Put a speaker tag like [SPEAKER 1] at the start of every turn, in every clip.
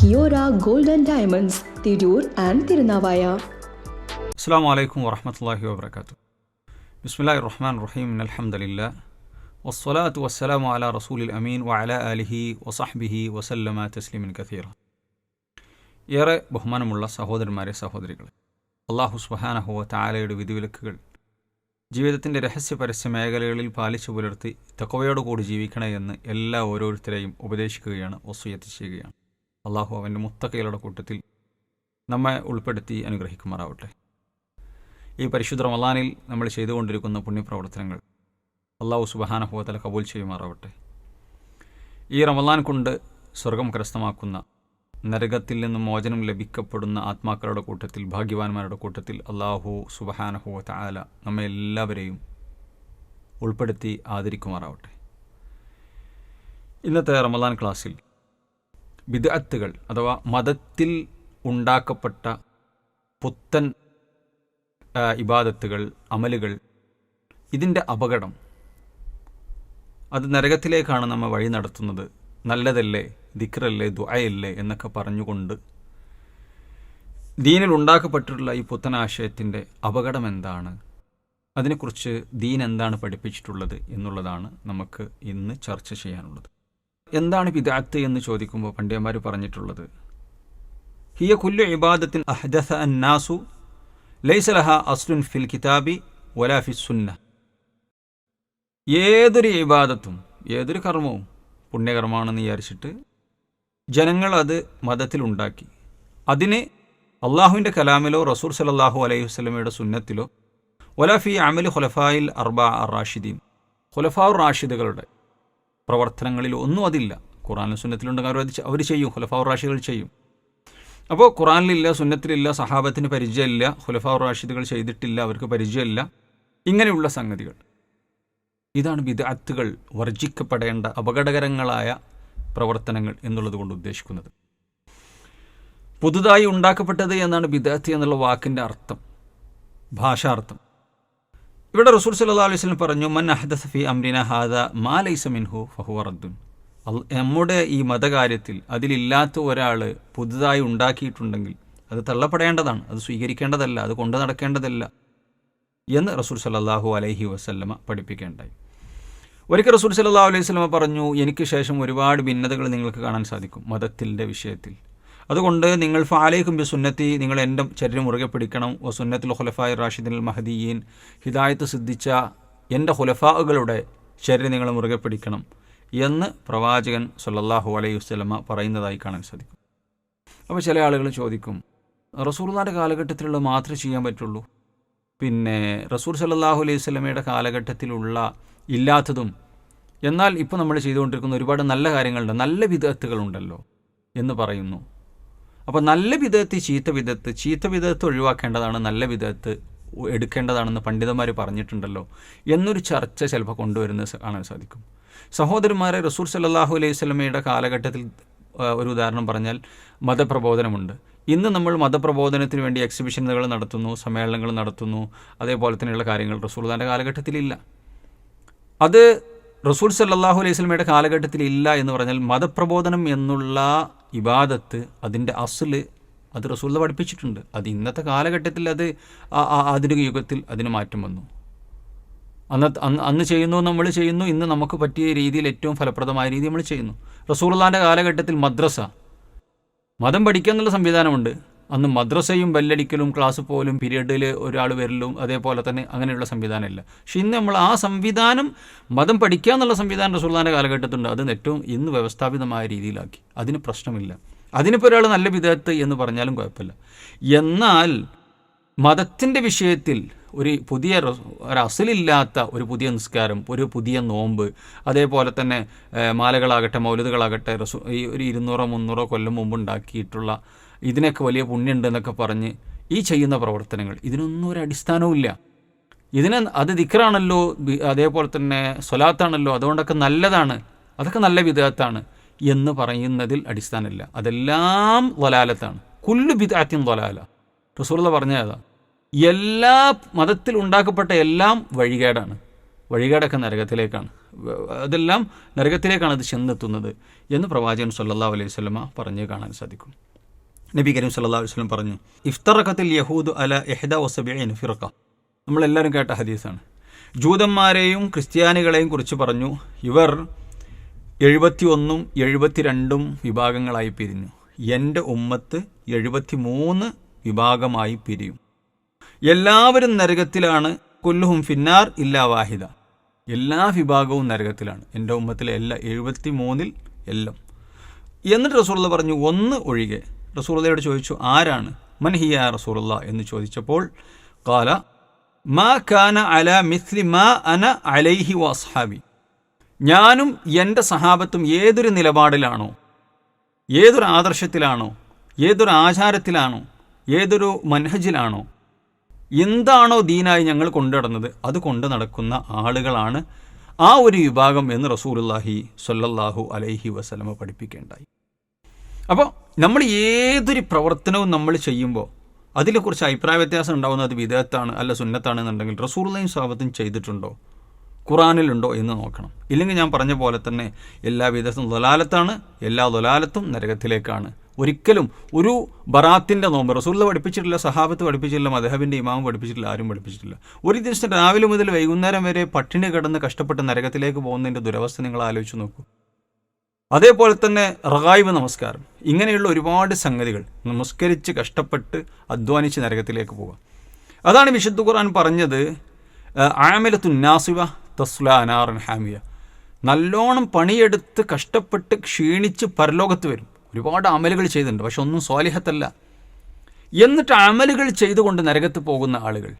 [SPEAKER 1] Kiyora gold and diamonds Tirur and Tirunavaya.
[SPEAKER 2] അസ്സാം വലൈക്കും വറഹമത്തല്ലാഹി വാബർക്കാത്തു ബിസ്മില്ലാഹി റഹ്മാൻ റഹീം. അലഹമുല്ല വസ്സലാത്തു വസ്സലാമു അല റസൂലിൽ അമീൻ വഅല അലിഹി വസഹ്ബിഹി വസല്ലമ തസ്ലിമിൻ കഥീറ ഏറെ ബഹുമാനമുള്ള സഹോദരന്മാരെ സഹോദരികളെ അള്ളാഹു സുബഹാനഹുവ താലയുടെ വിധിവിലക്കുകൾ ജീവിതത്തിന്റെ രഹസ്യ പരസ്യ മേഖലകളിൽ പാലിച്ചു പുലർത്തി തക്കവയോടുകൂടി ജീവിക്കണേ എന്ന് എല്ലാ ഓരോരുത്തരെയും ഉപദേശിക്കുകയാണ് വസ്സു ചെയ്യുകയാണ്. അള്ളാഹു അവന്റെ മുത്തക്കയിലുടെ കൂട്ടത്തിൽ നമ്മെ ഉൾപ്പെടുത്തി അനുഗ്രഹിക്കുമാറാവട്ടെ. ഈ പരിശുദ്ധ റമലാനിൽ നമ്മൾ ചെയ്തുകൊണ്ടിരിക്കുന്ന പുണ്യപ്രവർത്തനങ്ങൾ അള്ളാഹു സുബഹാനഹുവതല കബൂൽ ചെയ്യുമാറാവട്ടെ. ഈ റമലാൻ കൊണ്ട് സ്വർഗം കരസ്ഥമാക്കുന്ന നരകത്തിൽ നിന്ന് മോചനം ലഭിക്കപ്പെടുന്ന ആത്മാക്കളുടെ കൂട്ടത്തിൽ ഭാഗ്യവാന്മാരുടെ കൂട്ടത്തിൽ അള്ളാഹു സുബഹാനഹുവ ആല നമ്മെ എല്ലാവരെയും ഉൾപ്പെടുത്തി ആദരിക്കുമാറാവട്ടെ. ഇന്നത്തെ റമലാൻ ക്ലാസ്സിൽ ബിദഅത്തുകൾ അഥവാ മതത്തിൽ ഉണ്ടാക്കപ്പെട്ട പുത്തൻ ഇബാദത്തുകൾ അമലുകൾ ഇതിന്റെ അപകടം. അത് നരകത്തിലേക്കാണ് നമ്മെ വഴി നടത്തുന്നത്. നല്ലതല്ലേ ദിക്റല്ലേ ദുആയല്ലേ എന്നൊക്കെ പറഞ്ഞുകൊണ്ട് ദീനിൽ ഉണ്ടാക്കപ്പെട്ടിട്ടുള്ള ഈ പുത്തൻ ആശയത്തിന്റെ അപകടം എന്താണ്? അതിനെക്കുറിച്ച് ദീൻ എന്താണ് പഠിപ്പിച്ചിട്ടുള്ളത് എന്നുള്ളതാണ് നമുക്ക് ഇന്ന് ചർച്ച ചെയ്യാനുള്ളത്. എന്താണ് പിതാത്ത് എന്ന് ചോദിക്കുമ്പോൾ പണ്ഡിതന്മാർ പറഞ്ഞിട്ടുള്ളത്? ഹിയ കുല്ലു ഇബാദത്തിൻ അഹ്ദസ അന്നാസു ലൈസ ലഹ അസ്ലുൻ ഫിൽ കിതാബി വലാ ഫി സുന്ന. ഏതൊരു ഇബാദത്തും ഏതൊരു കർമ്മവും പുണ്യകർമ്മമാണെന്ന് വിചാരിച്ചിട്ട് ജനങ്ങൾ അത് മതത്തിലുണ്ടാക്കി അതിന് അള്ളാഹുവിന്റെ കലാമിലോ റസൂർ സലല്ലാഹു അലൈഹി വസ്ലമയുടെ സുന്നത്തിലോ ഒലാഫി അമൽ ഖുലഫായിൽ അർബ അർ റാഷിദീൻ ഖുലഫാർ റാഷിദുകളുടെ പ്രവർത്തനങ്ങളിൽ ഒന്നും അതില്ല. ഖുറാനിലും സുന്നത്തിലുണ്ടെങ്കിൽ അവർ അവർ ചെയ്യും. ഹുലഫാ റാഷിദുകൾ ചെയ്യും. അപ്പോൾ ഖുറാനിലില്ല സുന്നത്തിലില്ല സഹാബത്തിന് പരിചയമില്ല ഹുലഫാ റാഷിദുകൾ ചെയ്തിട്ടില്ല അവർക്ക് പരിചയമില്ല. ഇങ്ങനെയുള്ള സംഗതികൾ. ഇതാണ് വിദഗ്ധകൾ വർജിക്കപ്പെടേണ്ട അപകടകരങ്ങളായ പ്രവർത്തനങ്ങൾ എന്നുള്ളത് കൊണ്ട് ഉദ്ദേശിക്കുന്നത്. പുതുതായി ഉണ്ടാക്കപ്പെട്ടത് എന്നാണ് ബിദഅത്ത് എന്നുള്ള വാക്കിന്റെ അർത്ഥം. ഭാഷാർത്ഥം ഇവിടെ റസൂൽ സല്ലാ അലൈഹി സ്വലം പറഞ്ഞു മൻ അഹദസ ഫി അംരിന ഹാദ മാ ലൈസ മിൻഹു ഫഹുവ റദ്ദുൻ. അൽ- നമ്മുടെ ഈ മതകാര്യത്തിൽ അതിലില്ലാത്ത ഒരാൾ പുതുതായി ഉണ്ടാക്കിയിട്ടുണ്ടെങ്കിൽ അത് തള്ളപ്പെടേണ്ടതാണ് അത് സ്വീകരിക്കേണ്ടതല്ല അത് കൊണ്ടു നടക്കേണ്ടതല്ല എന്ന് റസൂൽ സല്ലാഹു അലൈഹി വസല്ലമ പഠിപ്പിക്കേണ്ടായി. ഒരിക്കൽ റസൂൽ സല്ലാ അലൈഹി സ്വലമ പറഞ്ഞു എനിക്ക് ശേഷം ഒരുപാട് ഭിന്നതകൾ നിങ്ങൾക്ക് കാണാൻ സാധിക്കും മതത്തിന്റെ വിഷയത്തിൽ. അതുകൊണ്ട് നിങ്ങൾ ഫാലേഖും ബി സുന്നത്തി നിങ്ങൾ എന്റെ ചര്യ മുറുകെ പിടിക്കണം. ഒ സുന്നത്തുൽ ഹുലഫായ് റാഷിദിൻ മഹദീൻ ഹിദായത്ത് സിദ്ധിച്ച എന്റെ ഹുലഫാകളുടെ ചരി നിങ്ങൾ മുറുകെ പിടിക്കണം എന്ന് പ്രവാചകൻ സല്ലാഹു അലൈഹി വസല്ലമ പറയുന്നതായി കാണാൻ സാധിക്കും. അപ്പോൾ ചില ആളുകൾ ചോദിക്കും റസൂർദാന്റെ കാലഘട്ടത്തിലുള്ള മാത്രമേ ചെയ്യാൻ പറ്റുള്ളൂ? പിന്നെ റസൂർ സല്ലാഹു അലൈഹി വസ്ലമയുടെ കാലഘട്ടത്തിലുള്ള ഇല്ലാത്തതും എന്നാൽ ഇപ്പോൾ നമ്മൾ ചെയ്തുകൊണ്ടിരിക്കുന്ന ഒരുപാട് നല്ല കാര്യങ്ങളുണ്ട് നല്ല വിദഗ്ധകളുണ്ടല്ലോ എന്ന് പറയുന്നു. അപ്പോൾ നല്ല വിധത്ത് ചീത്ത വിധത്ത് ചീത്ത വിധത്ത് ഒഴിവാക്കേണ്ടതാണ് നല്ല വിധത്ത് എടുക്കേണ്ടതാണെന്ന് പണ്ഡിതന്മാർ പറഞ്ഞിട്ടുണ്ടല്ലോ എന്നൊരു ചർച്ച ചിലപ്പോൾ കൊണ്ടുവരുന്നത് കാണാൻ സാധിക്കും. സഹോദരന്മാരെ റസൂർ സല്ലാഹു അലൈഹി സ്വലമയുടെ കാലഘട്ടത്തിൽ ഒരു ഉദാഹരണം പറഞ്ഞാൽ മതപ്രബോധനമുണ്ട്. ഇന്ന് നമ്മൾ മതപ്രബോധനത്തിന് വേണ്ടി എക്സിബിഷനുകൾ നടത്തുന്നു സമ്മേളനങ്ങൾ നടത്തുന്നു അതേപോലെ തന്നെയുള്ള കാര്യങ്ങൾ റസൂൽദാന്റെ കാലഘട്ടത്തിലില്ല. അത് റസൂൽ സല്ലാഹു അലൈഹി സ്വലമയുടെ കാലഘട്ടത്തിൽ ഇല്ല എന്ന് പറഞ്ഞാൽ മതപ്രബോധനം എന്നുള്ള ഇബാദത്ത് അതിന്റെ അസൽ അത് റസൂൽ പഠിപ്പിച്ചിട്ടുണ്ട്. അത് ഇന്നത്തെ കാലഘട്ടത്തിൽ അത് ആധുനിക യുഗത്തിൽ അതിന് മാറ്റം വന്നു. അന്നത്തെ അന്ന് അന്ന് ചെയ്യുന്നു നമ്മൾ ചെയ്യുന്നു ഇന്ന് നമുക്ക് പറ്റിയ രീതിയിൽ ഏറ്റവും ഫലപ്രദമായ രീതി നമ്മൾ ചെയ്യുന്നു. റസൂൾ കാലഘട്ടത്തിൽ മദ്രസ. മതം പഠിക്കുക എന്നുള്ള സംവിധാനമുണ്ട്. അന്ന് മദ്രസയും ബെല്ലടിക്കലും ക്ലാസ് പോലും പീരീഡിൽ ഒരാൾ വരലും അതേപോലെ തന്നെ അങ്ങനെയുള്ള സംവിധാനമില്ല. പക്ഷെ ഇന്ന് നമ്മൾ ആ സംവിധാനം മതം പഠിക്കുക എന്നുള്ള സംവിധാനം റസൂർലാന്റെ കാലഘട്ടത്തിലുണ്ട്. അത് ഏറ്റവും ഇന്ന് വ്യവസ്ഥാപിതമായ രീതിയിലാക്കി. അതിന് പ്രശ്നമില്ല. അതിനിപ്പോൾ ഒരാൾ നല്ല വിധേയത്ത് എന്ന് പറഞ്ഞാലും കുഴപ്പമില്ല. എന്നാൽ മതത്തിന്റെ വിഷയത്തിൽ ഒരു പുതിയ ഒരു ഒരു പുതിയ നിസ്കാരം ഒരു പുതിയ നോമ്പ് അതേപോലെ തന്നെ മാലകളാകട്ടെ മൗലിദുകളാകട്ടെ റസു ഈ ഒരു ഇരുന്നൂറോ മുന്നൂറോ കൊല്ലം മുമ്പ് ഉണ്ടാക്കിയിട്ടുള്ള ഇതിനൊക്കെ വലിയ പുണ്യമുണ്ട് എന്നൊക്കെ പറഞ്ഞ് ഈ ചെയ്യുന്ന പ്രവർത്തനങ്ങൾ. ഇതിനൊന്നും ഒരു അടിസ്ഥാനവും ഇല്ല. ഇതിന് അത് ദിക്റാണല്ലോ അതേപോലെ തന്നെ സ്വലാത്താണല്ലോ അതുകൊണ്ടൊക്കെ നല്ലതാണ്. അതൊക്കെ നല്ല വിധത്താണ് എന്ന് പറയുന്നതിൽ അടിസ്ഥാനമില്ല. അതെല്ലാം വലാലത്താണ്. കുല്ലു ബിദാത്യം വലാല. റസൂർല പറഞ്ഞതാ എല്ലാ മതത്തിൽ ഉണ്ടാക്കപ്പെട്ട എല്ലാം വഴികേടാണ്. വഴികേടൊക്കെ നരകത്തിലേക്കാണ്. അതെല്ലാം നരകത്തിലേക്കാണ് അത് ചെന്നെത്തുന്നത് എന്ന് പ്രവാചകൻ സല്ലാ അലൈഹി സ്വലമ പറഞ്ഞ് കാണാൻ സാധിക്കും. നബി കരീം സല്ലാ സ്വലം പറഞ്ഞു ഇഫ്തറക്കത്തിൽ യഹൂദ് അല എഹ്ദ വസബിൻ ഫിറക്ക നമ്മളെല്ലാവരും കേട്ട ഹദീസാണ്. ജൂതന്മാരെയും ക്രിസ്ത്യാനികളെയും കുറിച്ച് പറഞ്ഞു ഇവർ എഴുപത്തി ഒന്നും എഴുപത്തിരണ്ടും വിഭാഗങ്ങളായി പിരിഞ്ഞു. എന്റെ ഉമ്മത്ത് എഴുപത്തി മൂന്ന് വിഭാഗമായി പിരിയും. എല്ലാവരും നരകത്തിലാണ് കൊല്ലുഹും ഫിന്നാർ ഇല്ലാ വാഹിദ. എല്ലാ വിഭാഗവും നരകത്തിലാണ്. എന്റെ ഉമ്മത്തിലെ എല്ലാ എഴുപത്തി മൂന്നിൽ എല്ലാം. എന്നിട്ട് റസൂള്ള പറഞ്ഞു ഒന്ന് ഒഴികെ. റസൂള്ളയോട് ചോദിച്ചു ആരാണ്? മൻഹിയ റസൂറുള്ള എന്ന് ചോദിച്ചപ്പോൾ കാല മാ കാന അല മിസ്ലി മാ അന അലൈഹി വസ്ഹാബി ഞാനും എന്റെ സഹാബത്തും ഏതൊരു നിലപാടിലാണോ ഏതൊരു ആദർശത്തിലാണോ ഏതൊരു ആചാരത്തിലാണോ ഏതൊരു മനഹജിലാണോ എന്താണോ ദീനായി ഞങ്ങൾ കൊണ്ടുനടന്നത് അത് കൊണ്ട് നടക്കുന്ന ആളുകളാണ് ആ ഒരു വിഭാഗം എന്ന് റസൂലുല്ലാഹി സൊല്ലാഹു അലൈഹി വസലമ പഠിപ്പിക്കേണ്ടായി. അപ്പോൾ നമ്മൾ ഏതൊരു പ്രവർത്തനവും നമ്മൾ ചെയ്യുമ്പോൾ അതിനെക്കുറിച്ച് അഭിപ്രായ വ്യത്യാസം ഉണ്ടാകുന്നത് വിദേഹത്താണ് അല്ല സുന്നത്താണെന്നുണ്ടെങ്കിൽ റസൂലുള്ളയും സാബത്തും ചെയ്തിട്ടുണ്ടോ? ഖുറാനിലുണ്ടോ എന്ന് നോക്കണം. ഇല്ലെങ്കിൽ ഞാൻ പറഞ്ഞ പോലെ തന്നെ എല്ലാ വിധത്തും ദൊലാലത്താണ് എല്ലാ ദൊലാലത്തും നരകത്തിലേക്കാണ്. ഒരിക്കലും ഒരു ബറാത്തിന്റെ നോമ്പ് റസൂല്ല പഠിപ്പിച്ചിട്ടില്ല സഹാബത്ത് പഠിപ്പിച്ചിട്ടില്ല മദഹബിന്റെ ഇമാം പഠിപ്പിച്ചിട്ടില്ല ആരും പഠിപ്പിച്ചിട്ടില്ല. ഒരു ദിവസം രാവിലെ മുതൽ വൈകുന്നേരം വരെ പട്ടിണി കിടന്ന് കഷ്ടപ്പെട്ട് നരകത്തിലേക്ക് പോകുന്നതിന്റെ ദുരവസ്ഥ നിങ്ങൾ ആലോചിച്ച് നോക്കൂ. അതേപോലെ തന്നെ റഹായിബ് നമസ്കാരം. ഇങ്ങനെയുള്ള ഒരുപാട് സംഗതികൾ നമസ്കരിച്ച് കഷ്ടപ്പെട്ട് അധ്വാനിച്ച് നരകത്തിലേക്ക് പോവുക. അതാണ് വിശുദ്ധ ഖുർആൻ പറഞ്ഞത് ആമലത്തു നാസിവ തസ്ല അനാറൻ ഹാമിയ. നല്ലോണം പണിയെടുത്ത് കഷ്ടപ്പെട്ട് ക്ഷീണിച്ച് പരലോകത്ത് വരും. ഒരുപാട് അമലുകൾ ചെയ്തിട്ടുണ്ട് പക്ഷെ ഒന്നും സ്വാലിഹത്തല്ല. എന്നിട്ട് അമലുകൾ ചെയ്തുകൊണ്ട് നരകത്ത് പോകുന്ന ആളുകൾ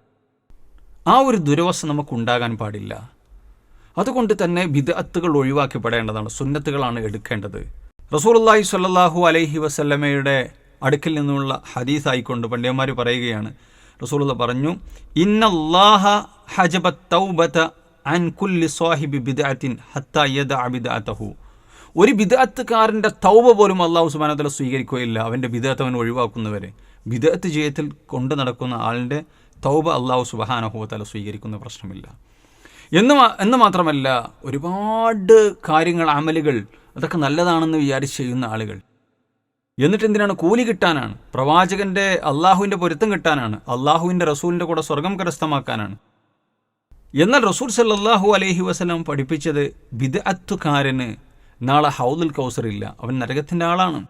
[SPEAKER 2] ആ ഒരു ദുരവസ്ഥ നമുക്കുണ്ടാകാൻ പാടില്ല. അതുകൊണ്ട് തന്നെ ബിദഅത്തുകൾ ഒഴിവാക്കപ്പെടേണ്ടതാണ് സുന്നത്തുകളാണ് എടുക്കേണ്ടത്. റസൂലുള്ളാഹി സ്വല്ലല്ലാഹു അലൈഹി വസല്ലമയുടെ അടുക്കിൽ നിന്നുള്ള ഹദീസ് ഹദീസായിക്കൊണ്ട് പണ്ഡിതന്മാർ പറയുകയാണ് റസൂലുള്ള പറഞ്ഞു ഇന്നല്ലാഹ ഹജബ തൗബത അൻ കുല്ലി സ്വാഹിബി ബിദഅത്തിൻ ഹത്ത യദ അബിദഅതഹു ഒരു ബിദഅത്തുകാരന്റെ തൗബ പോലും അള്ളാഹു സുബ്ഹാനഹു സ്വീകരിക്കുകയില്ല അവന്റെ ബിദഅത്ത് അവൻ ഒഴിവാക്കുന്നവരെ. ബിദഅത്ത് ജയത്തിൽ കൊണ്ടു നടക്കുന്ന ആളിന്റെ തൗബ അള്ളാഹു സുബ്ഹാനഹു തആല സ്വീകരിക്കുന്ന പ്രശ്നമില്ല. എന്ന് എന്ന് മാത്രമല്ല ഒരുപാട് കാര്യങ്ങൾ അമലുകൾ അതൊക്കെ നല്ലതാണെന്ന് വിചാരിച്ച് ചെയ്യുന്ന ആളുകൾ. എന്നിട്ട് എന്തിനാണ് കൂലി കിട്ടാനാണ്? പ്രവാചകന്റെ അള്ളാഹുവിന്റെ പൊരുത്തം കിട്ടാനാണ്. അള്ളാഹുവിന്റെ റസൂലിന്റെ കൂടെ സ്വർഗം കരസ്ഥമാക്കാനാണ്. എന്നാൽ റസൂൽ സല്ലാഹു അലഹി വസ്ലം പഠിപ്പിച്ചത് ബിദഅത്തുകാരന് നാളെ ഹൗദുൽ കൗസർ ഇല്ല അവൻ നരകത്തിന്റെ ആളാണ്.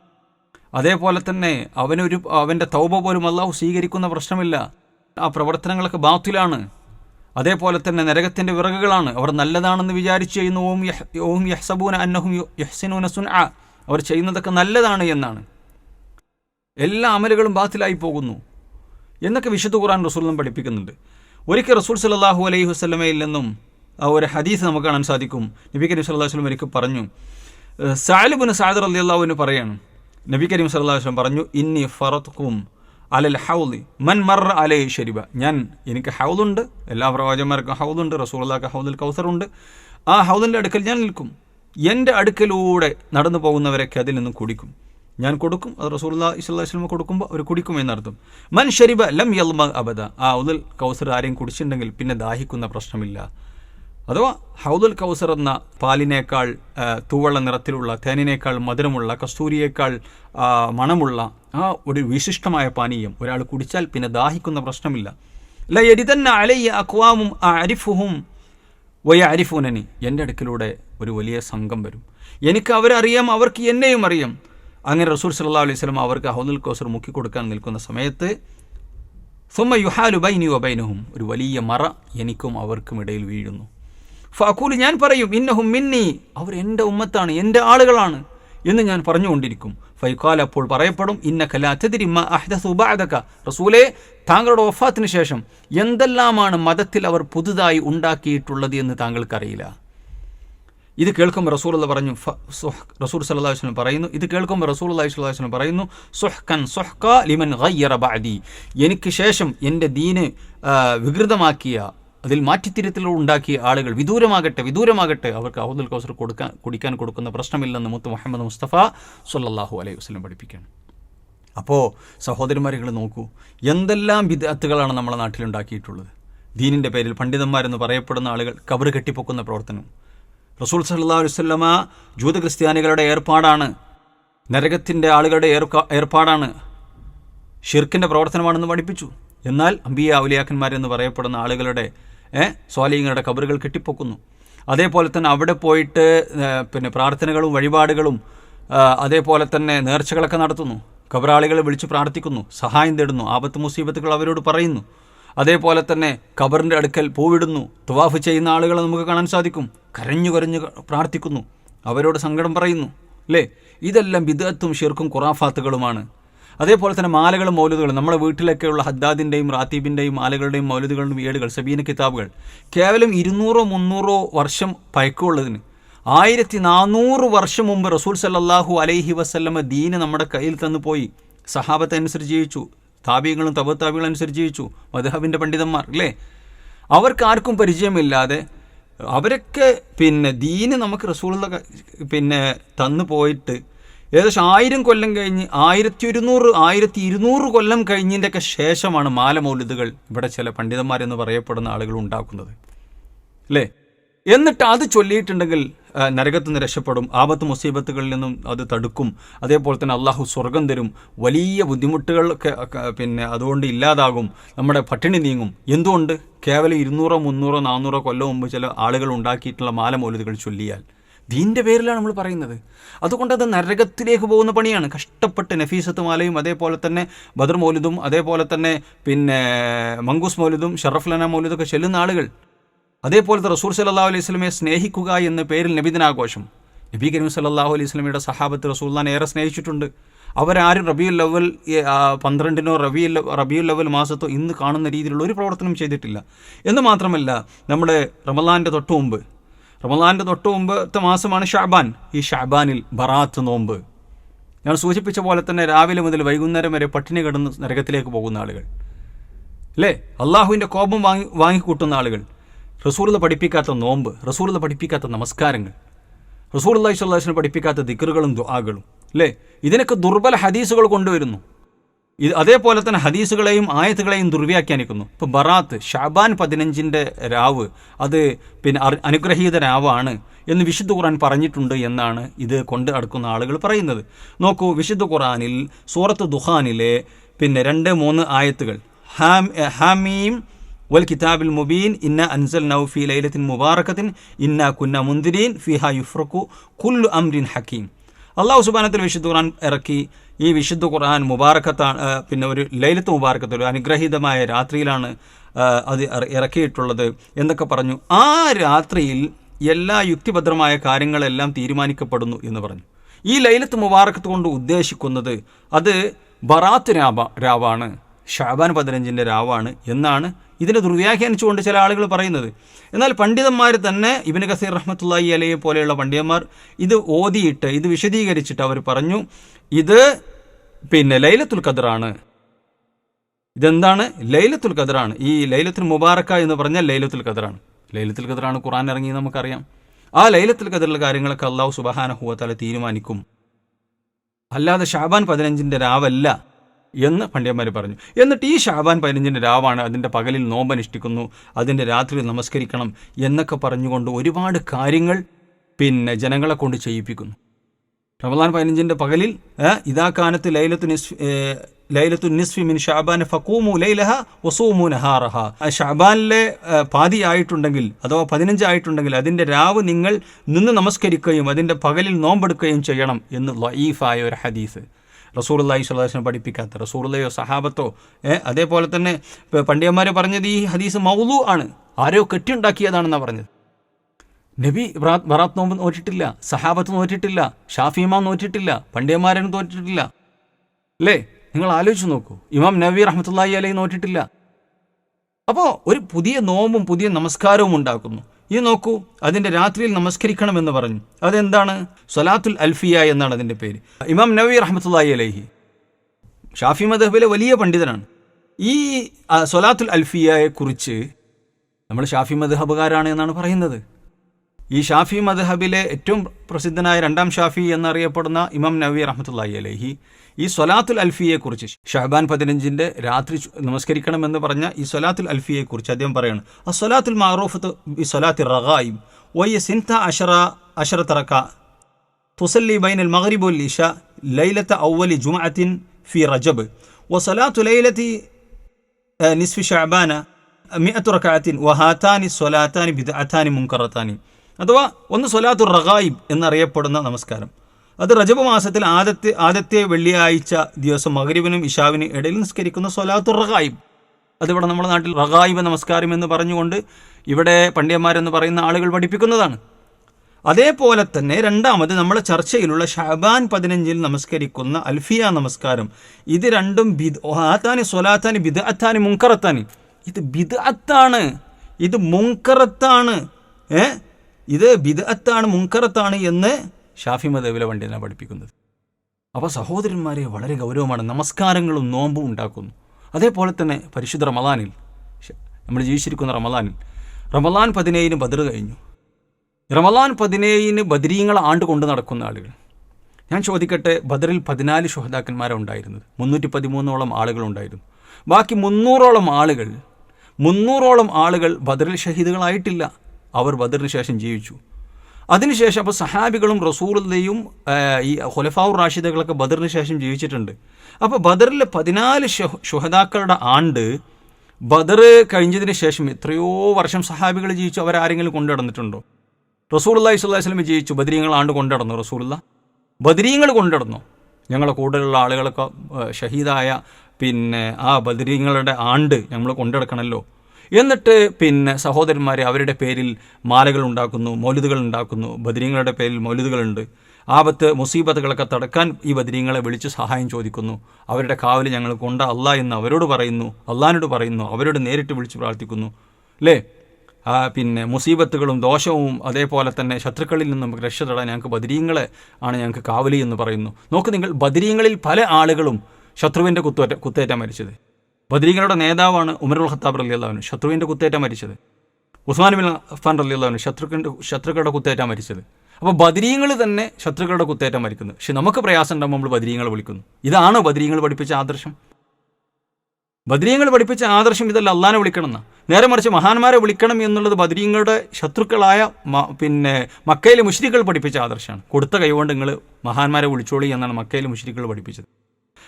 [SPEAKER 2] അതേപോലെ തന്നെ അവനൊരു അവന്റെ തൗബ പോലും അള്ളാഹു സ്വീകരിക്കുന്ന പ്രശ്നമില്ല. ആ പ്രവർത്തനങ്ങളൊക്കെ ബാത്തിലാണ്. അതേപോലെ തന്നെ നരകത്തിന്റെ വിറകുകളാണ്. അവർ നല്ലതാണെന്ന് വിചാരിച്ച് ചെയ്യുന്ന ഓം യഹ് ഓം യഹ്സബൂന അന്നഹും യഹ്സിനൂന സുൻ ആ അവർ ചെയ്യുന്നതൊക്കെ നല്ലതാണ് എന്നാണ്. എല്ലാ അമലുകളും ബാത്തിലായി പോകുന്നു എന്നൊക്കെ വിശുദ്ധ ഖുർആൻ റസൂലും പഠിപ്പിക്കുന്നുണ്ട്. ഒരിക്കൽ റസൂൽ സലാഹു അലൈഹി വസ്ലമയിൽ നിന്നും ആ ഒരു ഹദീസ് നമുക്ക് കാണാൻ സാധിക്കും. നബി കരീം സല്ലാഹു വസ്ലം ഒരിക്കൽ പറഞ്ഞു സാലിബുന് സാദർ അലി അള്ളാഹുവിന് പറയാണ്. നബി കരീം സല്ലാഹു വസ്ലം പറഞ്ഞു ഇന്നി ഫറത്തുക്കും അലൽ ഹൗലി മൻ മർ അലേ ഷരിബ. ഞാൻ എനിക്ക് ഹൗലുണ്ട് എല്ലാ പ്രവാചകന്മാർക്കും ഹൗലുണ്ട് റസൂള്ളാക്ക് ഹൗദുൽ കൗസറുണ്ട്. ആ ഹൗദിന്റെ അടുക്കൽ ഞാൻ നിൽക്കും. എന്റെ അടുക്കലൂടെ നടന്നു പോകുന്നവരൊക്കെ അതിൽ നിന്ന് കുടിക്കും. ഞാൻ കൊടുക്കും. അത് റസൂല്ലാ ഇസ്ലാസ്ലമ കൊടുക്കുമ്പോൾ അവർ കുടിക്കും എന്നർത്ഥം. മൻ ഷരിബ ലം യൽമ അബദ. ആ ഹൗദുൽ കൗസർ ആരെയും കുടിച്ചിട്ടുണ്ടെങ്കിൽ പിന്നെ ദാഹിക്കുന്ന പ്രശ്നമില്ല. അഥവാ ഹൗദുൽ കൗസർ എന്ന പാലിനേക്കാൾ തൂവള്ള നിറത്തിലുള്ള തേനിനേക്കാൾ മധുരമുള്ള കസ്തൂരിയേക്കാൾ മണമുള്ള ആ ഒരു വിശിഷ്ടമായ പാനീയം ഒരാൾ കുടിച്ചാൽ പിന്നെ ദാഹിക്കുന്ന പ്രശ്നമില്ല. ല എരിതന്ന അലയ്യ അക്വാമും അരിഫുഹും വയ അരിഫുനനി എന്റെ അടുക്കിലൂടെ ഒരു വലിയ സംഘം വരും. എനിക്ക് അവരറിയാം അവർക്ക് എന്നെയും അറിയാം. അങ്ങനെ റസൂൽ സല്ലാ അലൈഹി സ്വലം അവർക്ക് ഹൗദുൽ കൗസർ മുക്കിക്കൊടുക്കാൻ നിൽക്കുന്ന സമയത്ത് സുമ്മ യുഹാലു ബൈനി വബൈനഹും ഒരു വലിയ മറ എനിക്കും അവർക്കും ഇടയിൽ വീഴുന്നു. ഫാക്കൂൽ ഞാൻ പറയും ഇന്നഹും മിന്നി. അവർ എന്റെ ഉമ്മത്താണ് എന്റെ ആളുകളാണ് എന്ന് ഞാൻ പറഞ്ഞുകൊണ്ടിരിക്കും. ഫൈഖാൽ അപ്പോൾ പറയപ്പെടും ഇന്ന കലാത്തതിരിമ്മ അഹ്ദസുബാദക റസൂലെ താങ്കളുടെ വഫാത്തിന് ശേഷം എന്തെല്ലാമാണ് മതത്തിൽ അവർ പുതുതായി ഉണ്ടാക്കിയിട്ടുള്ളത് എന്ന് താങ്കൾക്കറിയില്ല? ഇത് കേൾക്കുമ്പോൾ റസൂൽ പറഞ്ഞു റസൂൽ സല്ലാ വസ്ലം പറയുന്നു. ഇത് കേൾക്കുമ്പോൾ റസൂൽ അള്ളഹി സ്വല്ലാ വസ്ലം പറയുന്നു സുഹ്കൻ സുഹ്ക ലിമൻ ഗയ്യറ ബാദി എനിക്ക് ശേഷം എന്റെ ദീന് വികൃതമാക്കിയ അതിൽ മാറ്റിത്തിരുത്തലുകൾ ഉണ്ടാക്കിയ ആളുകൾ വിദൂരമാകട്ടെ വിദൂരമാകട്ടെ അവർക്ക് അഹുദുൽ കൗസർ കൊടുക്കാൻ കുടിക്കാൻ കൊടുക്കുന്ന പ്രശ്നമില്ലെന്ന് മുത്ത് മുഹമ്മദ് മുസ്തഫ സല്ലാഹു അലൈഹി വസ്ലം പഠിപ്പിക്കുകയാണ്. അപ്പോൾ സഹോദരന്മാരികൾ നോക്കൂ എന്തെല്ലാം വിദഗ്ധകളാണ് നമ്മളെ നാട്ടിലുണ്ടാക്കിയിട്ടുള്ളത്? ദീനിന്റെ പേരിൽ പണ്ഡിതന്മാരെന്ന് പറയപ്പെടുന്ന ആളുകൾ കബറ് കെട്ടിപ്പൊക്കുന്ന പ്രവർത്തനം. റസൂൽ സല്ലാ വല്ലമ ജൂത ക്രിസ്ത്യാനികളുടെ ഏർപ്പാടാണ്. നരകത്തിന്റെ ആളുകളുടെ ഏർപ്പാടാണ്. ഷിർക്കിന്റെ പ്രവർത്തനമാണെന്ന് പഠിപ്പിച്ചു. എന്നാൽ അമ്പിയ ഔലിയാക്കന്മാരെന്ന് പറയപ്പെടുന്ന ആളുകളുടെ സ്വാലീങ്ങളുടെ കബറുകൾ കെട്ടിപ്പൊക്കുന്നു. അതേപോലെ തന്നെ അവിടെ പോയിട്ട് പിന്നെ പ്രാർത്ഥനകളും വഴിപാടുകളും അതേപോലെ തന്നെ നേർച്ചകളൊക്കെ നടത്തുന്നു. കബറാളികളെ വിളിച്ച് പ്രാർത്ഥിക്കുന്നു സഹായം തേടുന്നു ആപത്ത് മുസീബത്തുകൾ അവരോട് പറയുന്നു. അതേപോലെ തന്നെ കബറിന്റെ അടുക്കൽ പൂവിടുന്നു തുവാഫ് ചെയ്യുന്ന ആളുകളെ നമുക്ക് കാണാൻ സാധിക്കും. കരഞ്ഞു കരഞ്ഞു പ്രാർത്ഥിക്കുന്നു അവരോട് സങ്കടം പറയുന്നു അല്ലേ? ഇതെല്ലാം ബിദത്തും ഷിർക്കും ഖുറാഫാത്തുകളുമാണ്. അതേപോലെ തന്നെ മാലകളും മൗലുദുകളും. നമ്മുടെ വീട്ടിലൊക്കെയുള്ള ഹദ്ദാദിന്റെയും റാത്തീബിന്റെയും മാലകളുടെയും മൗലുദുകളുടെയും വീടുകൾ സബീന കിതാബുകൾ. കേവലം ഇരുന്നൂറോ മുന്നൂറോ വർഷം പഴക്കമുള്ളതിന്. ആയിരത്തി നാനൂറ് വർഷം മുമ്പ് റസൂൽ സല്ലാഹു അലൈഹി വസ്ല്ലമ ദീന് നമ്മുടെ കയ്യിൽ തന്നു പോയി. സഹാബത്തെ അനുസരിച്ച് ജീവിച്ചു. താബിയങ്ങളും തബത്താബികളും അനുസരിച്ച് ജീവിച്ചു. മധുഹബിന്റെ പണ്ഡിതന്മാർ അല്ലേ? അവർക്കാർക്കും പരിചയമില്ലാതെ അവരൊക്കെ പിന്നെ ദീന് നമുക്ക് റസൂൾ പിന്നെ തന്നു പോയിട്ട് ഏകദേശം ആയിരം കൊല്ലം കഴിഞ്ഞ് ആയിരത്തി ഒരുന്നൂറ് ആയിരത്തി ഇരുന്നൂറ് കൊല്ലം കഴിഞ്ഞതിന്റെയൊക്കെ ശേഷമാണ് മാലമൗലിദുകൾ ഇവിടെ ചില പണ്ഡിതന്മാരെന്ന് പറയപ്പെടുന്ന ആളുകൾ ഉണ്ടാക്കുന്നത്. അല്ലേ? എന്നിട്ട് അത് ചൊല്ലിയിട്ടുണ്ടെങ്കിൽ നരകത്ത് നിന്ന് രക്ഷപ്പെടും ആപത്ത് മുസീബത്തുകളിൽ നിന്നും അത് തടുക്കും അതേപോലെ തന്നെ അള്ളാഹു സ്വർഗം തരും വലിയ ബുദ്ധിമുട്ടുകളൊക്കെ പിന്നെ അതുകൊണ്ട് ഇല്ലാതാകും നമ്മുടെ പട്ടിണി നീങ്ങും. എന്തുകൊണ്ട്? കേവലം ഇരുന്നൂറോ മുന്നൂറോ നാനൂറോ കൊല്ലം മുമ്പ് ചില ആളുകൾ ഉണ്ടാക്കിയിട്ടുള്ള മാലമൗലിതുകൾ ചൊല്ലിയാൽ. ദീന്റെ പേരിലാണ് നമ്മൾ പറയുന്നത്. അതുകൊണ്ട് അത് നരകത്തിലേക്ക് പോകുന്ന പണിയാണ്. കഷ്ടപ്പെട്ട് നഫീസത്ത് മാലയും അതേപോലെ തന്നെ ബദർ മൗലിദും അതേപോലെ തന്നെ പിന്നെ മങ്കൂസ് മൗലിദും ഷറഫ്ലന മൗലിദൊക്കെ ചെല്ലുന്ന ആളുകൾ. അതേപോലത്തെ റസൂർ സല്ലാ അലൈഹി സ്വലമയെ സ്നേഹിക്കുക എന്ന പേരിൽ നബിദിനാഘോഷം. നബി കരീം സല്ലാഹു അലൈഹി സ്വലമിയുടെ സഹാബത്ത് റസൂൽദാൻ ഏറെ സ്നേഹിച്ചിട്ടുണ്ട്. അവരാരും റബിയുൽ ലവൽ പന്ത്രണ്ടിനോ റബിയുൽ റബിയുൽ ലവൽ മാസത്തോ ഇന്ന് കാണുന്ന രീതിയിലുള്ള ഒരു പ്രവർത്തനം ചെയ്തിട്ടില്ല. എന്ന് മാത്രമല്ല നമ്മുടെ റമലാന്റെ തൊട്ട് മുമ്പ് റമലാന്റെ തൊട്ട് മുമ്പത്തെ മാസമാണ് ഷാബാൻ. ഈ ഷാബാനിൽ ബറാത്ത് നോമ്പ്. ഞാൻ സൂചിപ്പിച്ച പോലെ തന്നെ രാവിലെ മുതൽ വൈകുന്നേരം വരെ പട്ടിണി കിടന്ന് നരകത്തിലേക്ക് പോകുന്ന ആളുകൾ. അല്ലേ? അള്ളാഹുവിന്റെ കോപം വാങ്ങി വാങ്ങിക്കൂട്ടുന്ന ആളുകൾ. റസൂർല പഠിപ്പിക്കാത്ത നോമ്പ് റസൂർല പഠിപ്പിക്കാത്ത നമസ്കാരങ്ങൾ റസൂർ അള്ളാഹി സ്വല്ലാസിനെ പഠിപ്പിക്കാത്ത ദിക്കറുകളും ദുആകളും അല്ലേ? ഇതിനൊക്കെ ദുർബല ഹദീസുകൾ കൊണ്ടുവരുന്നു. ഇത് അതേപോലെ തന്നെ ഹദീസുകളെയും ആയത്തുകളെയും ദുർവ്യാഖ്യാനിക്കുന്നു. ഇപ്പോൾ ബറാത്ത് ഷാബാൻ പതിനഞ്ചിന്റെ രാവ് അത് പിന്നെ അനുഗ്രഹീത രാവാണ് എന്ന് വിശുദ്ധ ഖുർആൻ പറഞ്ഞിട്ടുണ്ട് എന്നാണ് ഇത് കൊണ്ട് നടക്കുന്ന ആളുകൾ പറയുന്നത്. നോക്കൂ വിശുദ്ധ ഖുർആനിൽ സൂറത്ത് ദുഹാനിലെ പിന്നെ രണ്ട് മൂന്ന് ആയത്തുകൾ. ഹാം ഹാമീം വൽ കിതാബിൽ മുബീൻ ഇന്ന അൻസൽ നൌഫി ലൈലത്തിൻ മുബാറക്കത്തിൻ ഇന്ന കുന്ന മുന്തിരീൻ ഫിഹ യുഫ്രഖു കുല്ലു അംരിൻ ഹക്കീം. അള്ളാഹു സുബാനത്തിൽ വിശുദ്ധ ഖുർആൻ ഇറക്കി. ഈ വിശുദ്ധ ഖുർആൻ മുബാറക്കത്താണ് പിന്നെ ഒരു ലൈലത്ത് മുബാറക്കത്ത് ഒരു അനുഗ്രഹീതമായ രാത്രിയിലാണ് അത് ഇറക്കിയിട്ടുള്ളത് എന്നൊക്കെ പറഞ്ഞു. ആ രാത്രിയിൽ എല്ലാ യുക്തിഭദ്രമായ കാര്യങ്ങളെല്ലാം തീരുമാനിക്കപ്പെടുന്നു എന്ന് പറഞ്ഞു. ഈ ലൈലത്ത് മുബാറക്കത്ത് കൊണ്ട് ഉദ്ദേശിക്കുന്നത് അത് ബറാത്ത് രാവ രാവാണ് ഷാബാൻ പതിനഞ്ചിന്റെ രാവാണ് എന്നാണ് ഇതിനെ ദുർവ്യാഖ്യാനിച്ചുകൊണ്ട് ചില ആളുകൾ പറയുന്നത്. എന്നാൽ പണ്ഡിതന്മാർ തന്നെ ഇബിന് കസീർ റഹ്മത്തുള്ളി അലയെ പോലെയുള്ള പണ്ഡിതന്മാർ ഇത് ഓതിയിട്ട് ഇത് വിശദീകരിച്ചിട്ട് അവർ പറഞ്ഞു ഇത് പിന്നെ ലൈലത്തുൽ ഖദറാണ്. ഇതെന്താണ്? ലൈലത്തുൽ ഖദറാണ്. ഈ ലൈലത്തുൽ മുബാറക്ക എന്ന് പറഞ്ഞാൽ ലൈലത്തുൽ ഖദറാണ്. ലൈലത്തുൽ ഖദറാണ് ഖുറാൻ ഇറങ്ങി നമുക്കറിയാം. ആ ലൈലത്തുൽ ഖദറിലെ കാര്യങ്ങളൊക്കെ അള്ളാഹു സുബഹാനഹുവത്താല തീരുമാനിക്കും. അല്ലാതെ ഷാബാൻ പതിനഞ്ചിന്റെ രാവല്ല. എന്ന് പണ്ഡിതന്മാർ പറഞ്ഞു. എന്നിട്ട് ഈ ഷാബാൻ പതിനഞ്ചിന്റെ രാവാണ് അതിന്റെ പകലിൽ നോമ്പനുഷ്ഠിക്കുന്നു അതിന്റെ രാത്രി നമസ്കരിക്കണം എന്നൊക്കെ പറഞ്ഞുകൊണ്ട് ഒരുപാട് കാര്യങ്ങൾ പിന്നെ ജനങ്ങളെ കൊണ്ട് ചെയ്യിപ്പിക്കുന്നു. റമദാൻ പതിനഞ്ചിന്റെ പകലിൽ ഇതാ കാനത്ത് ലൈലത്തു നിസ് ലൈലത്തു നിസ്ഫി മിൻ ഷാബാൻ ഫക്കൂമു ലൈലഹ വസൂമു നഹാറഹ. ഷാബാനിലെ ഏ, പാതി ആയിട്ടുണ്ടെങ്കിൽ അഥവാ പതിനഞ്ചായിട്ടുണ്ടെങ്കിൽ അതിന്റെ രാവ് നിങ്ങൾ നിന്ന് നമസ്കരിക്കുകയും അതിന്റെ പകലിൽ നോമ്പെടുക്കുകയും ചെയ്യണം എന്ന് ലൈഫായ ഒരു ഹദീസ്. റസൂർല്ലാഹി സ്വലാസിനെ പഠിപ്പിക്കാത്ത. റസൂറുല്ലയോ സഹാബത്തോ അതേപോലെ തന്നെ പണ്ഡിയന്മാർ പറഞ്ഞത് ഈ ഹദീസ് മൗലു ആണ്. ആരോ കെട്ടിയുണ്ടാക്കിയതാണെന്നാണ് പറഞ്ഞത്. നബി ബറാത്ത് നോമ്പ് നോറ്റിട്ടില്ല സഹാബത്ത് നോറ്റിട്ടില്ല ഷാഫിമാ നോറ്റിട്ടില്ല പണ്ഡിയന്മാരനും തോറ്റിട്ടില്ല അല്ലേ? നിങ്ങൾ ആലോചിച്ച് നോക്കൂ. ഇമാം നബി റഹമത്തല്ലാഹി അലൈ നോറ്റിട്ടില്ല. അപ്പോൾ ഒരു പുതിയ നോമ്പും പുതിയ നമസ്കാരവും ഉണ്ടാക്കുന്നു. ഈ നോക്കൂ അതിന്റെ രാത്രിയിൽ നമസ്കരിക്കണം എന്ന് പറഞ്ഞു. അതെന്താണ്? സൊലാത്തുൽ അൽഫിയ എന്നാണ് അതിന്റെ പേര്. ഇമാം നബി റഹ്മത്തുള്ളാഹി അലഹി ഷാഫി മദഹബിലെ വലിയ പണ്ഡിതനാണ്. ഈ സൊലാത്തുൽ അൽഫിയയെക്കുറിച്ച് നമ്മൾ ഷാഫി മദഹബുകാരാണ് എന്നാണ് പറയുന്നത്. ഈ ഷാഫി മദ്ഹബിലെ ഏറ്റവും പ്രസിദ്ധനായ രണ്ടാം ഷാഫി എന്നറിയപ്പെടുന്ന ഇമാം നവി റഹ്മത്തുല്ലാഹി അലഹി ഈ സൊലാത്തുൽ അൽഫിയെക്കുറിച്ച് ഷഹബാൻ പതിനഞ്ചിന്റെ രാത്രി നമസ്കരിക്കണമെന്ന് പറഞ്ഞ ഈ സൊലാത്തുൽ അൽഫിയെക്കുറിച്ച് അദ്ദേഹം പറയുന്നു ആ സൊലാത്തുൽ മാറൂഫത്ത് ഈ സൊലാത്തി റഹായും വയ്യ സിൻത അഷറ അഷറ തറക്ക. തുസല്ലി ബൈനൽ മഹരിബുൽ ഇഷ ലൈലത്ത ഔവലി ജുമഅത്തിൻ ഫി റജബ്. ഒ സൊലാത്തു ലൈലത്തി നിസ്ഫി ഷഹബാന മിഅത്തു റക്കാത്തിൻ വഹാത്താനി സൊലാത്താനി ബിദഅത്താനി മുൻകറത്താനി. അഥവാ ഒന്ന് സൊലാത്തു റഗായിബ് എന്നറിയപ്പെടുന്ന നമസ്കാരം. അത് റജബ് മാസത്തിൽ ആദ്യത്തെ ആദ്യത്തെ വെള്ളിയാഴ്ച ദിവസം മകരിവിനും ഇഷാവിനും ഇടയിൽ നിസ്കരിക്കുന്ന സൊലാത്തു റഗായിബ്. അതിവിടെ നമ്മുടെ നാട്ടിൽ റഗായിബ് നമസ്കാരം എന്ന് പറഞ്ഞുകൊണ്ട് ഇവിടെ പണ്ഡിയന്മാരെന്ന് പറയുന്ന ആളുകൾ പഠിപ്പിക്കുന്നതാണ്. അതേപോലെ തന്നെ രണ്ടാമത് നമ്മുടെ ചർച്ചയിലുള്ള ഷാബാൻ പതിനഞ്ചിൽ നമസ്കരിക്കുന്ന അൽഫിയ നമസ്കാരം. ഇത് രണ്ടും ബിദ് ഓഹാത്താനി സൊലാത്താനി ബിദ് അത്താനി മുങ്കറത്താനി. ഇത് ബിദ് അത്താണ് ഇത് മുങ്കറത്താണ്. ഏ? ഇത് ബിദ് മുൻകറത്താണ് എന്ന് ഷാഫി മദേവിലെ പണ്ഡിതനെ പഠിപ്പിക്കുന്നത്. അപ്പോൾ സഹോദരന്മാരെ വളരെ ഗൗരവമാണ്. നമസ്കാരങ്ങളും നോമ്പും ഉണ്ടാക്കുന്നു. അതേപോലെ തന്നെ പരിശുദ്ധ റമദാനിൽ നമ്മൾ ജീവിച്ചിരിക്കുന്ന റമദാനിൽ. റമദാൻ പതിനേഴിന് ബദർ കഴിഞ്ഞു. റമദാൻ പതിനേഴിന് ബദരീങ്ങൾ ആണ്ട് കൊണ്ട് നടക്കുന്ന ആളുകൾ. ഞാൻ ചോദിക്കട്ടെ ബദറിൽ പതിനാല് ശുഹദാക്കന്മാരാണ് ഉണ്ടായിരുന്നത്. മുന്നൂറ്റി പതിമൂന്നോളം ആളുകളുണ്ടായിരുന്നു ബാക്കി മുന്നൂറോളം ആളുകൾ മുന്നൂറോളം ആളുകൾ ബദറിൽ ഷഹീദുകളായിട്ടില്ല. അവർ ബദറിന് ശേഷം ജീവിച്ചു. അതിനുശേഷം അപ്പോൾ സഹാബികളും റസൂലയും ഈ ഹുലഫാവുർ റാഷിദകളൊക്കെ ബദറിന് ശേഷം ജീവിച്ചിട്ടുണ്ട്. അപ്പോൾ ബദറിലെ പതിനാല് ഷുഹദാക്കളുടെ ആണ്ട് ബദർ കഴിഞ്ഞതിന് ശേഷം എത്രയോ വർഷം സഹാബികൾ ജീവിച്ചു. അവരാരെങ്കിലും കൊണ്ടു നടന്നിട്ടുണ്ടോ? റസൂലുള്ളാഹി സ്വല്ലല്ലാഹി വസല്ലം ജീവിച്ചു. ബദരീങ്ങൾ ആണ്ട് കൊണ്ടു നടന്നു. റസൂലുള്ള ബദരീങ്ങൾ കൊണ്ടുനടന്നു ഞങ്ങളെ കൂടെയുള്ള ആളുകളൊക്കെ ഷഹീദായ പിന്നെ ആ ബദരീങ്ങളുടെ ആണ്ട് നമ്മൾ കൊണ്ടുനടക്കണമല്ലോ എന്നിട്ട് പിന്നെ സഹോദരന്മാരെ അവരുടെ പേരിൽ മാലകൾ ഉണ്ടാക്കുന്നു മൗലിദുകൾ ഉണ്ടാക്കുന്നു. ബദരീങ്ങളുടെ പേരിൽ മൗലിദുകളുണ്ട്. ആപത്ത് മുസീബത്തുകളൊക്കെ തടക്കാൻ ഈ ബദരീങ്ങളെ വിളിച്ച് സഹായം ചോദിക്കുന്നു. അവരുടെ കാവൽ ഞങ്ങൾ കൊണ്ട അല്ല എന്ന് അവരോട് പറയുന്നു അള്ളഹാനോട് പറയുന്നു അവരോട് നേരിട്ട് വിളിച്ച് പ്രാർത്ഥിക്കുന്നു. അല്ലേ പിന്നെ മുസീബത്തുകളും ദോഷവും അതേപോലെ തന്നെ ശത്രുക്കളിൽ നിന്നും രക്ഷ തടാൻ ഞങ്ങൾക്ക് ബദരീങ്ങളെ ആണ് ഞങ്ങൾക്ക് കാവലി എന്ന് പറയുന്നു. നോക്ക് നിങ്ങൾ ബദരീങ്ങളിൽ പല ആളുകളും ശത്രുവിന്റെ കുത്തേറ്റ കുത്തേറ്റ മരിച്ചത്. ബദരീങ്ങളുടെ നേതാവാണ് ഉമർ ഉൽ ഖത്താബ് അലി അള്ളാഹുന് ശത്രുവിന്റെ കുത്തേറ്റ മരിച്ചത്. ഉസ്മാൻ ബിൻ അഫ്ഫാൻ അലി അള്ളാഹുന് ശത്രുക്കളുടെ ശത്രുക്കളുടെ കുത്തേറ്റ മരിച്ചത്. അപ്പോൾ ബദരീങ്ങൾ തന്നെ ശത്രുക്കളുടെ കുത്തേറ്റ മരിക്കുന്നത് പക്ഷെ നമുക്ക് പ്രയാസം ഉണ്ടാകുമ്പോൾ നമ്മൾ ബദരീങ്ങളെ വിളിക്കുന്നു. ഇതാണ് ബദരീങ്ങൾ പഠിപ്പിച്ച ആദർശം. ബദരീങ്ങൾ പഠിപ്പിച്ച ആദർശം ഇതല്ല അള്ളാനെ വിളിക്കണം എന്നാ നേരെ മറിച്ച് മഹാന്മാരെ വിളിക്കണം എന്നുള്ളത് ബദരീങ്ങളുടെ ശത്രുക്കളായ പിന്നെ മക്കയിലെ മുഷ്രികൾ പഠിപ്പിച്ച ആദർശമാണ്. കൊടുത്ത കൈകൊണ്ട് നിങ്ങൾ മഹാന്മാരെ വിളിച്ചോളി എന്നാണ് മക്കയിലെ മുഷ്രികൾ പഠിപ്പിച്ചത്.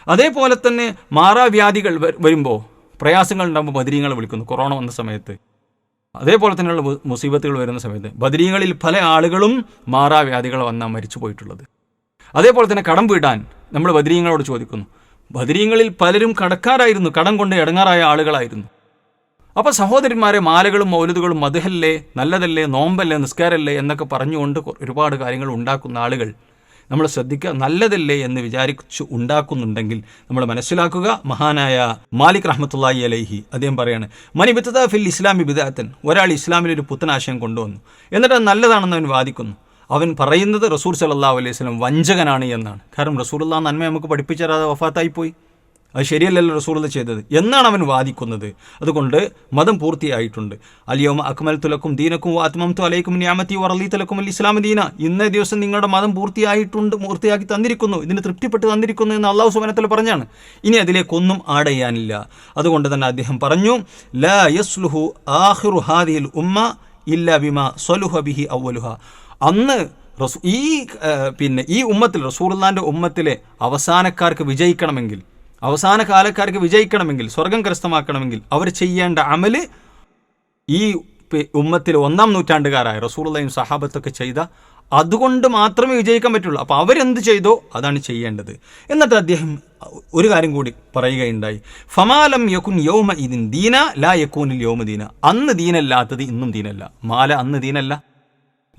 [SPEAKER 2] അതേപോലെ തന്നെ മാറാവ്യാധികൾ വരുമ്പോൾ പ്രയാസങ്ങൾ ഉണ്ടാകുമ്പോൾ ബദരീങ്ങളെ വിളിക്കുന്നു കൊറോണ വന്ന സമയത്ത്. അതേപോലെ തന്നെയുള്ള മുസീബത്തുകൾ വരുന്ന സമയത്ത് ബദരീങ്ങളിൽ പല ആളുകളും മാറാവ്യാധികൾ വന്നാൽ മരിച്ചു പോയിട്ടുള്ളത്. അതേപോലെ തന്നെ കടം വീടാൻ നമ്മൾ ബദരീങ്ങളോട് ചോദിക്കുന്നു. ബദരീങ്ങളിൽ പലരും കടക്കാരായിരുന്നു കടം കൊണ്ട് ഇടങ്ങാറായ ആളുകളായിരുന്നു. അപ്പോൾ സഹോദരന്മാരെ മാലകളും മൗലതുകളും മധുഹല്ലേ നല്ലതല്ലേ നോമ്പല്ലേ നിസ്കാരല്ലേ എന്നൊക്കെ പറഞ്ഞുകൊണ്ട് ഒരുപാട് കാര്യങ്ങൾ ഉണ്ടാക്കുന്ന ആളുകൾ നമ്മൾ ശ്രദ്ധിക്കുക. നല്ലതല്ലേ എന്ന് വിചാരിച്ചു ഉണ്ടാക്കുന്നുണ്ടെങ്കിൽ നമ്മൾ മനസ്സിലാക്കുക. മഹാനായ മാലിക് റഹ്മത്തുള്ളാഹി അലൈഹി അദ്ദേഹം പറയാണ് മനി ഫിൽ ഇസ്ലാമി ബിദാത്തൻ ഒരാൾ ഇസ്ലാമിൽ ഒരു പുത്തനാശയം കൊണ്ടുവന്നു. എന്നിട്ട് അത് നല്ലതാണെന്ന് അവൻ വാദിക്കുന്നു. അവൻ പറയുന്നത് റസൂർ സല്ലാ അലൈഹി സ്വലം വഞ്ചകനാണ് എന്നാണ്. കാരണം റസൂലുള്ള നന്മ നമുക്ക് പഠിപ്പിച്ചാൽ അത് വഫാത്തായിപ്പോയി അത് ശരിയല്ലല്ലോ റസൂലുള്ള ചെയ്തത്. എന്നാണ് അവൻ വാദിക്കുന്നത്. അതുകൊണ്ട് മതം പൂർത്തിയായിട്ടുണ്ട്. അലിയോമ അക്മൽ തുലക്കും ദീനക്കും ആത്മം അലൈക്കും ന്യാമത്തി വറലി തുലക്കും അൽ ഇസ്ലാം ദീന. ഇന്നേ ദിവസം നിങ്ങളുടെ മതം പൂർത്തിയായിട്ടുണ്ട് പൂർത്തിയാക്കി തന്നിരിക്കുന്നു. ഇതിന് തൃപ്തിപ്പെട്ട് തന്നിരിക്കുന്നു എന്ന് അള്ളാഹു സുബനത്തിൽ പറഞ്ഞാണ്. ഇനി അതിലേക്കൊന്നും ആഡ് ചെയ്യാനില്ല. അതുകൊണ്ട് തന്നെ അദ്ദേഹം പറഞ്ഞു ലാ യസ്ലുഹു ആഹിറു ഹാദിൽ ഉമ്മ ഇല്ല ബിമ സ്വലുഹ ബിഹി ഔലുഹ അന്ന് റസൂ ഈ പിന്നെ ഈ ഉമ്മത്തിൽ റസൂർലാന്റെ ഉമ്മത്തിലെ അവസാനക്കാർക്ക് വിജയിക്കണമെങ്കിൽ അവസാന കാലക്കാർക്ക് വിജയിക്കണമെങ്കിൽ സ്വർഗം കരസ്ഥമാക്കണമെങ്കിൽ അവർ ചെയ്യേണ്ട അമൽ ഈ ഉമ്മത്തിൽ ഒന്നാം നൂറ്റാണ്ടുകാരായ റസൂള്ളയും സഹാബത്തൊക്കെ ചെയ്ത അതുകൊണ്ട് മാത്രമേ വിജയിക്കാൻ പറ്റുള്ളൂ. അപ്പോൾ അവരെന്ത് ചെയ്തോ അതാണ് ചെയ്യേണ്ടത്. എന്നിട്ട് അദ്ദേഹം ഒരു കാര്യം കൂടി പറയുകയുണ്ടായി. ഫമാലം യക്കുൻ യോമ ഇതിൻ ദീന ലാ യക്കൂനിൽ യോമ ദീന. അന്ന് ദീനല്ലാത്തത് ഇന്നും ദീനല്ല. മാല അന്ന് ദീനല്ല.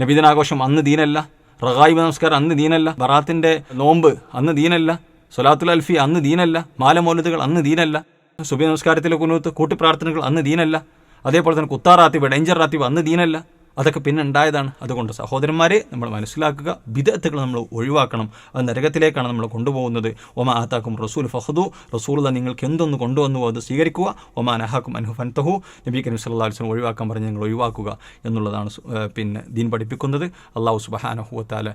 [SPEAKER 2] നബിദിനാഘോഷം അന്ന് ദീനല്ല. റഗായിബ് നമസ്കാരം അന്ന് ദീനല്ല. ബറാത്തിന്റെ നോമ്പ് അന്ന് ദീനല്ല. സൊലാത്തുൽ അൽഫി അന്ന് ദീനല്ല. മാലമൗലതുകൾ അന്ന് ദീനല്ല. സുബി നമസ്കാരത്തിലെ കുനൂത്ത് കൂട്ടിപ്രാർത്ഥനകൾ അന്ന് ദീനല്ല. അതേപോലെ തന്നെ കുത്താറാത്തിവ് ഡെഞ്ചർ റാത്തിവ് അന്ന് ദീനല്ല. അതൊക്കെ പിന്നെ ഉണ്ടായതാണ്. അതുകൊണ്ട് സഹോദരന്മാരെ നമ്മൾ മനസ്സിലാക്കുക വിദഗ്ധകൾ നമ്മൾ ഒഴിവാക്കണം അത് നരകത്തിലേക്കാണ് നമ്മൾ കൊണ്ടുപോകുന്നത്. ഒമ ആത്താക്കും റസൂൽ ഫഹദു റസൂൽ നിങ്ങൾക്ക് എന്തൊന്ന് കൊണ്ടുവന്നുവോ അത് സ്വീകരിക്കുക. ഒമാ നഹാക്കും അനുഹു ഫൻതഹു നബി കരീം സല്ലാ അലൈഹി വസല്ലം ഒഴിവാക്കാൻ പറഞ്ഞ് നിങ്ങൾ ഒഴിവാക്കുക എന്നുള്ളതാണ് പിന്നെ ദീൻ പഠിപ്പിക്കുന്നത്. അള്ളാഹു സുബഹാനഹുവത്താല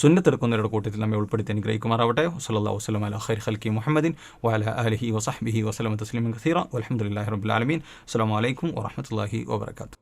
[SPEAKER 2] സുന്നത്തെടുക്കുന്നവരുടെ കൂട്ടത്തിൽ നമ്മെ ഉൾപ്പെടുത്തി അനുഗ്രഹിക്കുമാറാവട്ടെ. വസ്ലാ വസ്ലം അല ഹൈർ ഖൽക്കി മുഹമ്മദിൻ വാല അലഹി വസഹ്ബിഹി വസ്ലം തസ്ലീമൻ ഖസീറ വൽഹംദുലില്ലാഹി റബ്ബിൽ ആലമീൻ. അസ്സലാമു അലൈക്കും വറഹ്മത്തുള്ളാഹി വബറകാതുഹു.